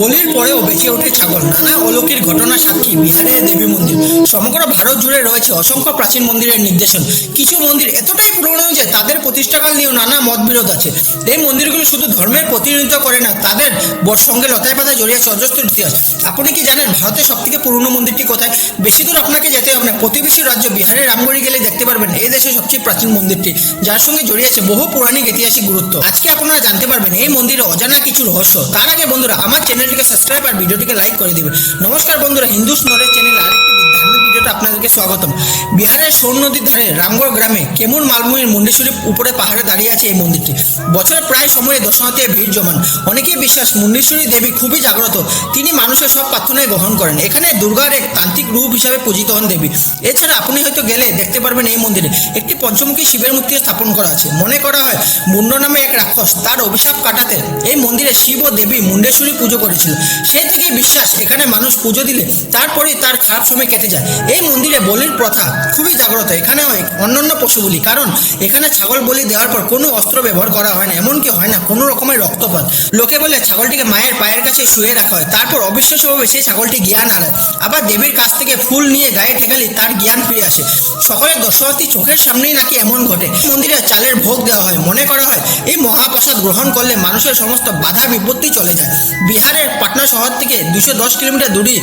বলির পরেও বেঁচে ওঠে ছাগল। নানা অলৌকিক ঘটনা সাক্ষী বিহারের দেবী মন্দির। সমগ্র ভারত জুড়ে রয়েছে অসংখ্য প্রাচীন মন্দিরের নির্দেশন। কিছু মন্দির এতটাই পুরনো যে তাদের প্রতিষ্ঠাকাল নিয়েও নানা মতবিরোধ আছে। এই মন্দিরগুলো শুধু ধর্মের প্রতিনিধিত্ব করে না, তাদের সঙ্গে লতায় পাতায় জড়িয়ে আছে অজস্র ইতিহাস। আপনি কি জানেন ভারতের সব থেকে পুরনো মন্দিরটি কোথায়? বেশি দূর আপনাকে যেতে হবে না। প্রতিবেশী রাজ্য বিহারের রামগড়ি গেলে দেখতে পারবেন এই দেশের সবচেয়ে প্রাচীন মন্দিরটি, যার সঙ্গে জড়িয়ে আছে বহু পৌরাণিক ঐতিহাসিক গুরুত্ব। আজকে আপনারা জানতে পারবেন এই মন্দিরে অজানা কিছু রহস্য। তার আগে বন্ধুরা, আমার চ্যানেলটিকে সাবস্ক্রাইব আর ভিডিওটিকে লাইক করে দেবেন নমস্কার বন্ধুরা হিন্দু স্নোরের চ্যানেল আরেকটি ভিডিওতে আপনাদেরকে স্বাগতম। বিহারের সোন নদীর ধারে রামগড় গ্রামে কেমন মালভূমির মুন্ডেশ্বরী উপরে পাহাড়ে দাঁড়িয়ে আছে এই মন্দিরটি। বছরের প্রায় সময়ে দর্শনার্থীর ভিড় জমান। অনেকেই বিশ্বাস মুন্ডেশ্বরী দেবী খুবই জাগ্রত। তিনি মানুষের সব প্রার্থনায় গ্রহণ করেন। এখানে দুর্গার এক তান্ত্রিক রূপ হিসাবে পূজিত হন দেবী। এছাড়া আপনি হয়তো গেলে দেখতে পারবেন এই মন্দিরে একটি পঞ্চমুখী শিবের মূর্তি স্থাপন করা আছে। মনে করা হয় মুন্ড নামে এক রাক্ষস তার অভিশাপ কাটাতে এই মন্দিরে শিব ও দেবী মুন্ডেশ্বরী পুজো করেছিল। সে থেকে বিশ্বাস এখানে মানুষ পুজো দিলে তারপরে তার খারাপ সময় কেটে যায়। এই মন্দিরে বলির প্রথা খুবই জাগ্রত। এখানে হয় অন্যান্য পশু বলি কারণ এখানে ছাগল বলি দেওয়ার পর কোনো অস্ত্র ব্যবহার করা হয় না, এমনকি হয় না, কোনো রকমের রক্তপাত। লোকে বলে ছাগলটিকে মায়ের পায়ের কাছে শুয়ে রাখা হয়, তারপর অবিশ্বাস্যভাবে সেই ছাগলটি জ্ঞান হারায়। আবার দেবীর কাছ থেকে ফুল নিয়ে গায়ে ঠেকালে তার জ্ঞান ফিরে আসে। সকলের দর্শনার্থী চোখের সামনেই নাকি এমন ঘটে। মন্দিরে চালের ভোগ দেওয়া হয়, মনে করা হয় এই মহাপ্রসাদ গ্রহণ করলে মানুষের সমস্ত বাধা বিপত্তি চলে যায়। বিহারের পাটনা শহর থেকে দুশো দশ কিলোমিটার দূরে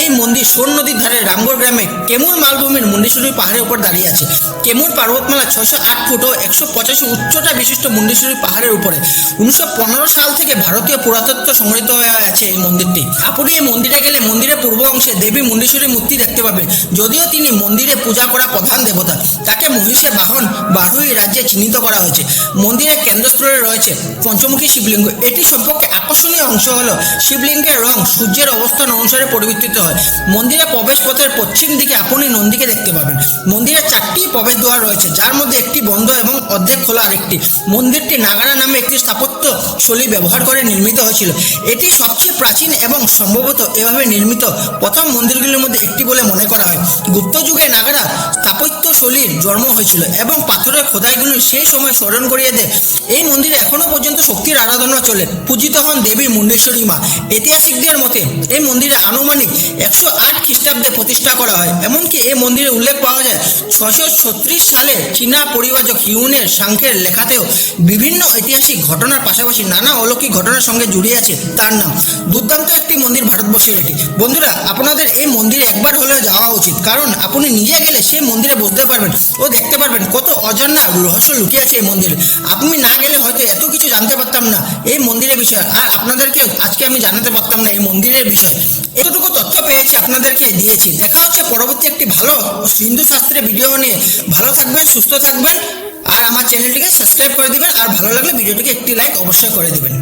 এই মন্দির সোন নদীর ধারে রামগড় গ্রামে কেমুর মালভূমির মুন্ডেশ্বরী পাহাড়ের উপর দাঁড়িয়ে আছে? কেমুর পর্বতমালা ছয়শো আট ফুট ও একশো পঁচাশি উচ্চতা বিশিষ্ট মুন্ডেশ্বরী পাহাড়ের উপরে? উনিশশো পনেরো সাল থেকে ভারতীয় পুরাতত্ত্ব সংগঠিত হয়ে আছে এই মন্দিরটি। আপনি এই মন্দিরে গেলে মন্দিরের পূর্ব অংশে দেবী মুন্ডেশ্বরী মূর্তি দেখতে পাবেন যদিও তিনি মন্দিরে পূজা করা প্রধান দেবতা, তাকে মহিষে বাহন বারুই রাজ্যে চিহ্নিত করা হয়েছে। মন্দিরের কেন্দ্রস্থলে রয়েছে পঞ্চমুখী শিবলিঙ্গ। এটি সম্পর্কে আকর্ষণীয় অংশ হলো, শিবলিঙ্গের রং সূর্যের অবস্থান অনুসারে পরিবর্তিত হয়। মন্দিরে প্রবেশ পথের পশ্চিম দিকে আপনি নন্দীকে দেখতে পাবেন। মন্দিরে চারটি প্রবেশ দ্বার রয়েছে, যার মধ্যে একটি বন্ধ এবং অর্ধেক খোলা আরেকটি মন্দিরটি নাগারা নামে একটি স্থাপত্য শৈলী ব্যবহার করে নির্মিত হয়েছিল। এটি সবচেয়ে প্রাচীন এবং সম্ভবত এভাবে নির্মিত প্রথম মন্দিরগুলির মধ্যে একটি বলে মনে করা হয়। গুপ্ত যুগে নাগারা স্থাপত্য শৈলীর জন্ম হয়েছিল এবং পাথরের খোদাইগুলি সেই সময় স্মরণ করিয়ে দেয় এই মন্দিরে এখনও পর্যন্ত শক্তির আরাধনা চলে। পূজিত হন দেবী মুন্ডেশ্বরী মা। ঐতিহাসিকদের মতে এই মন্দিরে আনুমানিক একশো আট খ্রিস্টাব্দে প্রতিষ্ঠা করা হয়। এমনকি এই মন্দিরে উল্লেখ পাওয়া যায় ছশো ছত্রিশ সালে চীনা পরিবাজক হিউনের সাংখ্যের লেখাতেও বিভিন্ন ঐতিহাসিক ঘটনার পাশাপাশি নানা অলৌকিক ঘটনার সঙ্গে জড়িয়ে আছে তার নাম। দুর্দান্ত একটি মন্দির ভারতবর্ষের এটি বন্ধুরা, আপনাদের এই মন্দিরে একবার হলেও যাওয়া উচিত। কারণ আপনি নিজে গেলে সেই মন্দিরে বুঝতে পারবেন। ও দেখতে পারবেন কত অজানা রহস্য লুকিয়ে আছে এই মন্দিরে। আপনি না গেলে হয়তো এত কিছু জানতে পারতাম না এই মন্দিরের বিষয়ে। আর আপনাদেরকে আজকে আমি জানাতে পারতাম না এই মন্দিরের বিষয়ে। এতটুকু তথ্য পেয়েছি আপনাদেরকে দিয়েছি। দেখা হচ্ছে পরবর্তী একটি ভালো হিন্দু শাস্ত্রের ভিডিও নিয়ে। ভালো থাকবেন, সুস্থ থাকবেন। আর আমার চ্যানেলটিকে সাবস্ক্রাইব করে দিবেন। আর ভালো লাগলে ভিডিওটিকে একটি লাইক অবশ্যই করে দিবেন।